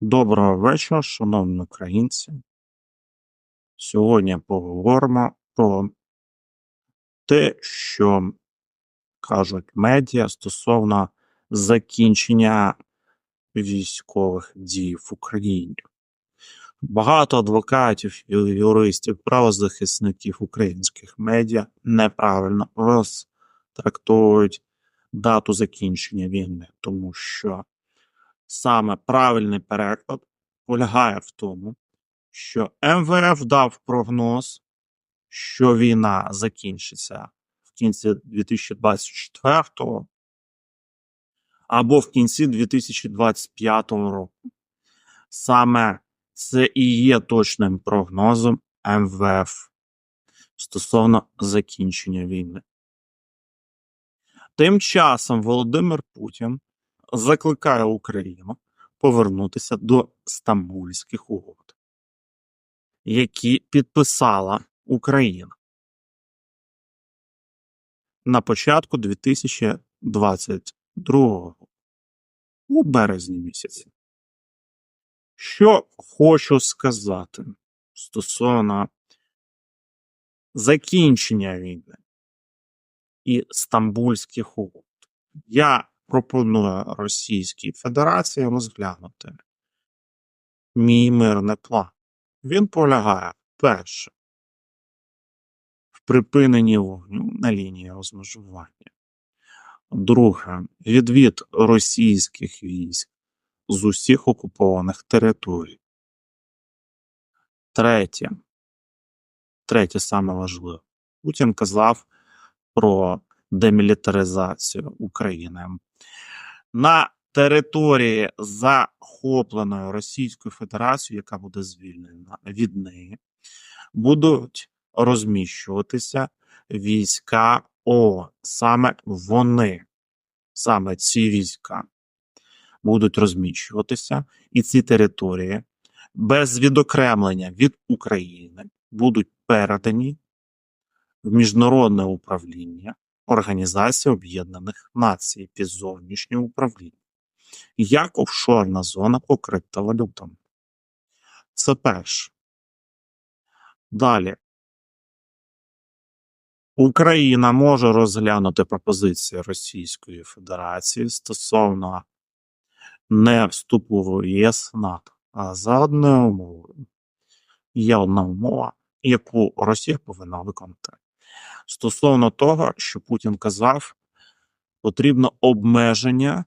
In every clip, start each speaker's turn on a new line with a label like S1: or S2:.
S1: Доброго вечора, шановні українці. Сьогодні поговоримо про те, що кажуть медіа стосовно закінчення військових дій в Україні. Багато адвокатів, юристів, правозахисників українських медіа неправильно розтрактовують дату закінчення війни, тому що саме правильний переклад полягає в тому, що МВФ дав прогноз, що війна закінчиться в кінці 2024 або в кінці 2025 року. Саме це і є точним прогнозом МВФ стосовно закінчення війни. Тим часом Володимир Путін закликає Україну повернутися до Стамбульських угод, які підписала Україна на початку 2022 року, у березні місяці. Що хочу сказати стосовно закінчення війни і Стамбульських угод. Я пропоную Російській Федерації розглянути мій мирний план. Він полягає перше в припиненні вогню на лінії розмежування. Друге відвід російських військ з усіх окупованих територій. Третє. Третє саме важливе. Путін казав про демілітаризацію України. На території захопленої Російською Федерацією, яка буде звільнена від неї, будуть розміщуватися війська ООН. Саме вони, саме ці війська будуть розміщуватися, і ці території без відокремлення від України будуть передані в міжнародне управління Організації Об'єднаних Націй під зовнішнє управління, як офшорна зона по криптовалютам. Це перше. Далі. Україна може розглянути пропозиції Російської Федерації стосовно не вступу в ЄС НАТО, а за одною умовою. Є одна умова, яку Росія повинна виконати. Стосовно того, що Путін казав, потрібно обмеження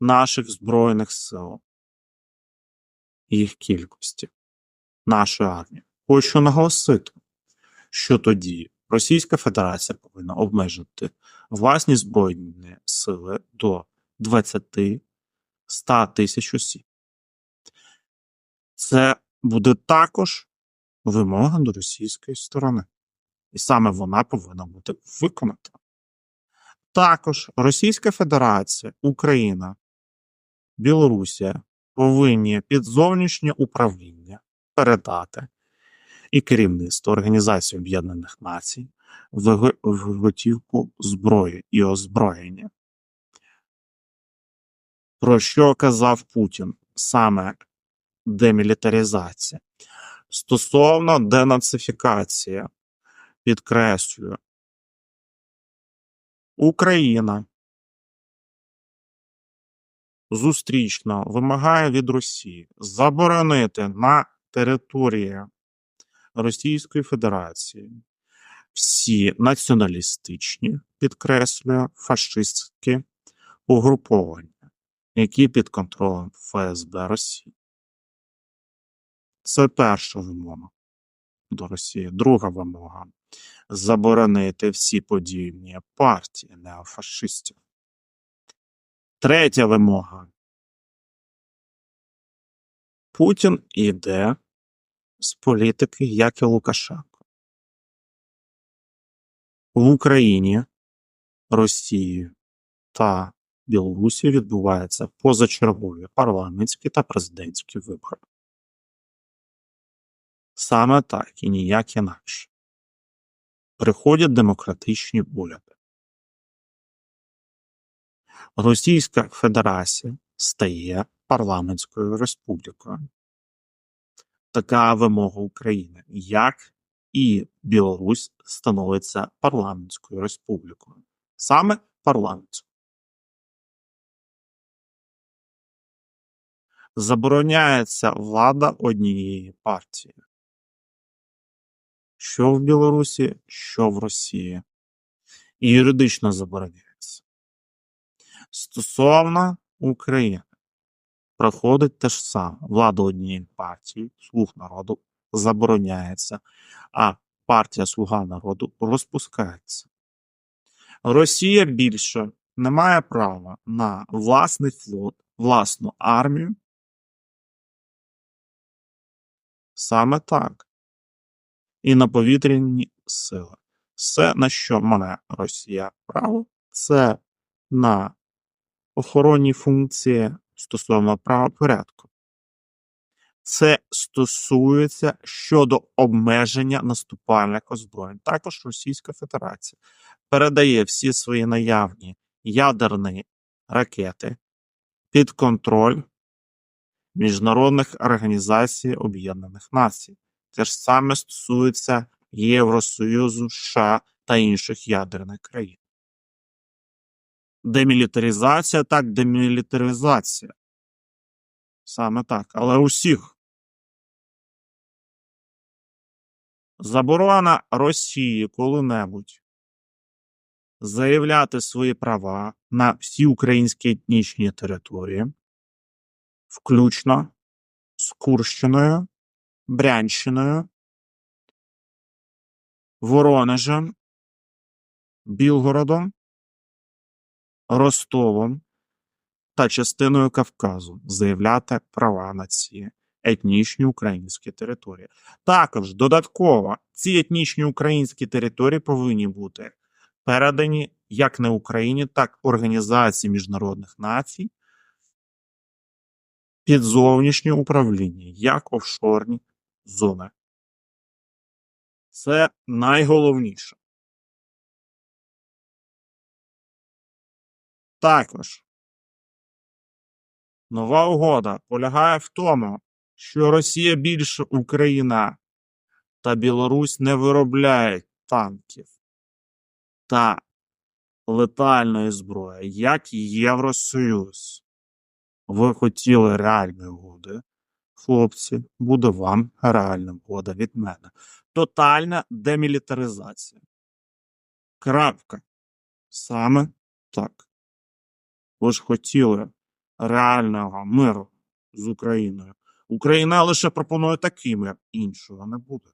S1: наших збройних сил, їх кількості, нашої армії. Хочу наголосити, що тоді Російська Федерація повинна обмежити власні збройні сили до 20-100 тисяч осіб. Це буде також вимога до російської сторони. І саме вона повинна бути виконана. Також Російська Федерація, Україна, Білорусія повинні під зовнішнє управління передати і керівництво Організації Об'єднаних Націй виго- виготівку зброї і озброєння. Про що казав Путін? Саме демілітаризація. Стосовно денацифікації, підкреслюю, Україна. Зустрічно вимагає від Росії заборонити на території Російської Федерації всі націоналістичні, підкреслюю, фашистські угруповання, які під контролем ФСБ Росії. Це перша вимога до Росії. Друга вимога заборонити всі подібні партії неофашистів. Третя вимога. Путін іде з політики, як і Лукашенко. В Україні, Росії та Білорусі відбуваються позачергові парламентські та президентські вибори. Саме так і ніяк інакше. Приходять демократичні уряди. Російська Федерація стає парламентською республікою. Така вимога України, як і Білорусь становиться парламентською республікою. Саме парламентською. Забороняється влада однієї партії. Що в Білорусі, що в Росії. І юридично забороняється. Стосовно України проходить те ж саме. Влада однієї партії, слуг народу забороняється, а партія Слуга народу розпускається. Росія більше не має права на власний флот, власну армію. Саме так. І на повітряні сили. Все, на що має Росія право, це на охоронні функції стосовно правопорядку. Це стосується щодо обмеження наступальних озброєнь. Також Російська Федерація передає всі свої наявні ядерні ракети під контроль міжнародних організацій Об'єднаних Націй. Те ж саме стосується Євросоюзу, США та інших ядерних країн. Демілітаризація так, демілітаризація. Саме так, але усіх. Заборона Росії коли-небудь заявляти свої права на всі українські етнічні території, включно з Курщиною, Брянщиною, Воронежем, Білгородом, Ростовом та частиною Кавказу заявляти права на ці етнічні українські території. Також додатково ці етнічні українські території повинні бути передані як не Україні, так і Організації Міжнародних Націй під зовнішнє управління як офшорні зони. Це найголовніше. Також нова угода полягає в тому, що Росія більше Україна та Білорусь не виробляють танків та летальної зброї, як Євросоюз. Ви хотіли реальної угоди? Хлопці, буде вам реальна угода від мене. Тотальна демілітаризація. Крапка. Саме так. Ви ж хотіли реального миру з Україною. Україна лише пропонує такий мир, іншого не буде.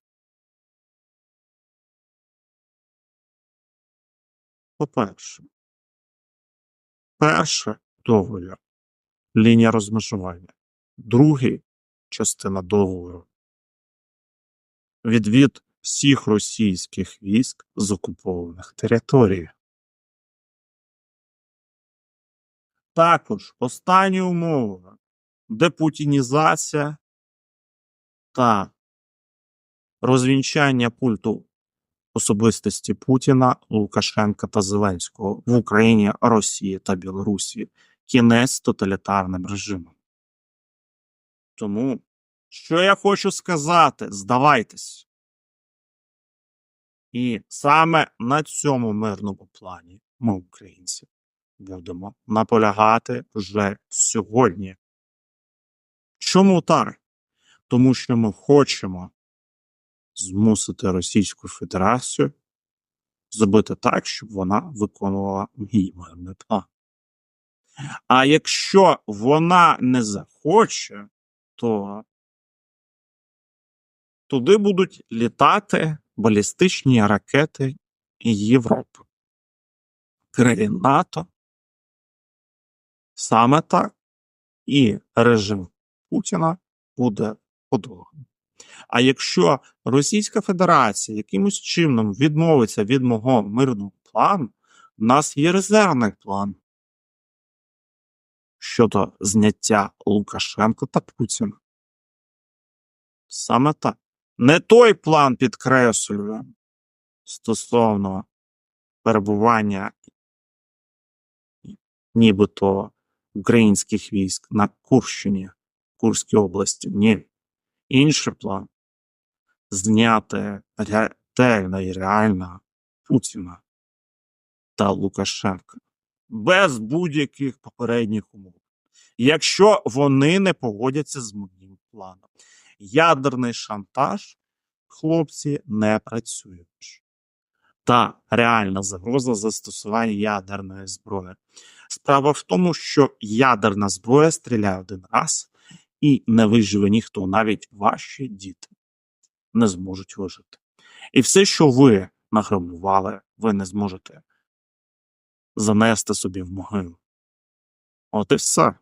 S1: По-перше, перше договір лінія розмежування. Другий частина договору відвід всіх російських військ з окупованих територій. Також останні умови депутінізація та розвінчання пульту особистості Путіна, Лукашенка та Зеленського в Україні, Росії та Білорусі. Кінець тоталітарним режимом. Тому, що я хочу сказати, здавайтесь. І саме на цьому мирному плані ми, українці, будемо наполягати вже сьогодні. Чому так? Тому що ми хочемо змусити Російську Федерацію зробити так, щоб вона виконувала мій мирний план. А якщо вона не захоче, то туди будуть літати балістичні ракети Європи, країн НАТО. Саме так і режим Путіна буде подоланий. А якщо Російська Федерація якимось чином відмовиться від мого мирного плану, в нас є резервний план щодо зняття Лукашенка та Путіна. Саме так. Не той план підкреслює стосовно перебування нібито українських військ на Курщині, Курській області. Ні. Інший план зняти ретельно і реально Путіна та Лукашенка без будь-яких попередніх умов. Якщо вони не погодяться з моїм планом, ядерний шантаж, хлопці, не працює. Та реальна загроза застосування ядерної зброї. Справа в тому, що ядерна зброя стріляє один раз і не виживе ніхто, навіть ваші діти не зможуть вижити. І все, що ви награбували, ви не зможете занести собі в могилу. От і все.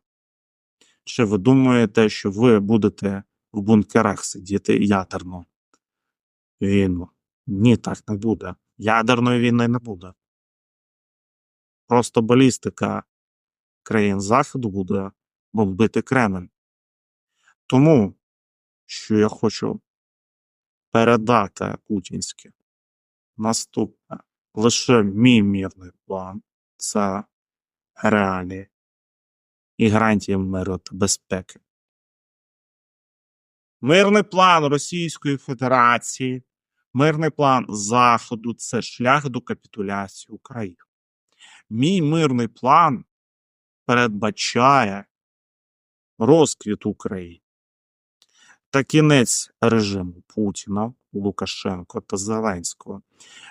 S1: Чи ви думаєте, що ви будете в бункерах сидіти ядерну війну? Ні, так не буде. Ядерної війни не буде. Просто балістика країн Заходу буде бомбити Кремль. Тому, що я хочу передати путінське наступне. Лише мій мірний план це реалії і гарантії миру та безпеки. Мирний план Російської Федерації, мирний план Заходу це шлях до капітуляції України. Мій мирний план передбачає розквіт України та кінець режиму Путіна, Лукашенко та Зеленського.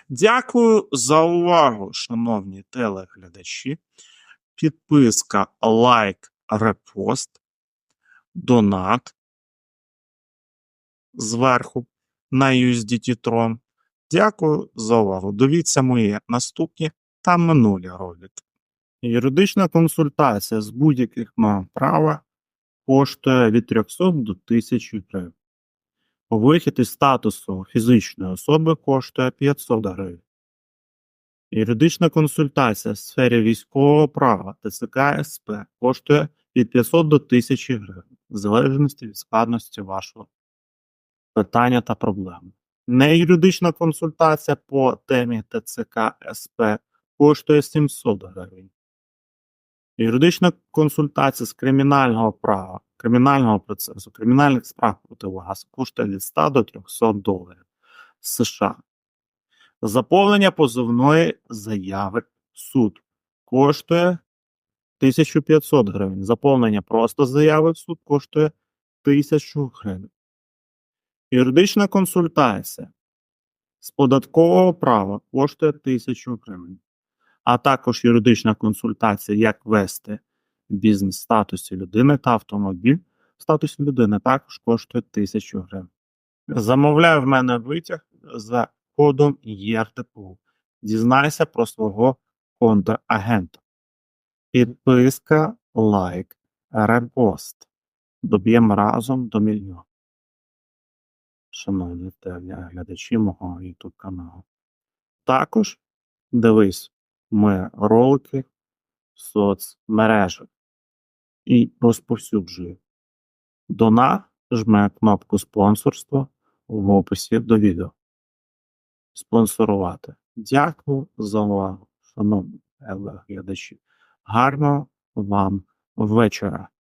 S1: Дякую за увагу, шановні телеглядачі. Підписка, лайк, репост, донат зверху на USDT Tron. Дякую за увагу. Дивіться мої наступні та минулі ролики. Юридична консультація з будь-яких мав права коштує від 300 до 1000 гривень. Вихід із статусу фізичної особи коштує 500 гривень. Юридична консультація в сфері військового права ТЦК СП коштує від 500 до 1000 гривень, в залежності від складності вашого питання та проблеми. Неюридична консультація по темі ТЦК СП коштує 700 гривень. Юридична консультація з кримінального права, кримінального процесу, кримінальних справ проти вас коштує від 100 до 300 доларів США. Заповнення позовної заяви в суд коштує 1500 гривень. Заповнення просто заяви в суд коштує 1000 гривень. Юридична консультація з податкового права коштує 1000 гривень. А також юридична консультація, як вести бізнес в статусі людини та автомобіль в статусі людини також коштує 1000 гривень. Замовляю в мене витяг за кодом ЄРТПУ. Дізнайся про свого контрагента. Підписка, лайк, репост. Доб'ємо разом до мільйона. Шановні глядачі мого YouTube каналу. Також дивись ми ролики в соцмережах і розповсюджуй. Дона жме кнопку спонсорства в описі до відео. Спонсорувати. Дякую за увагу, шановні глядачі. Гарного вам вечора.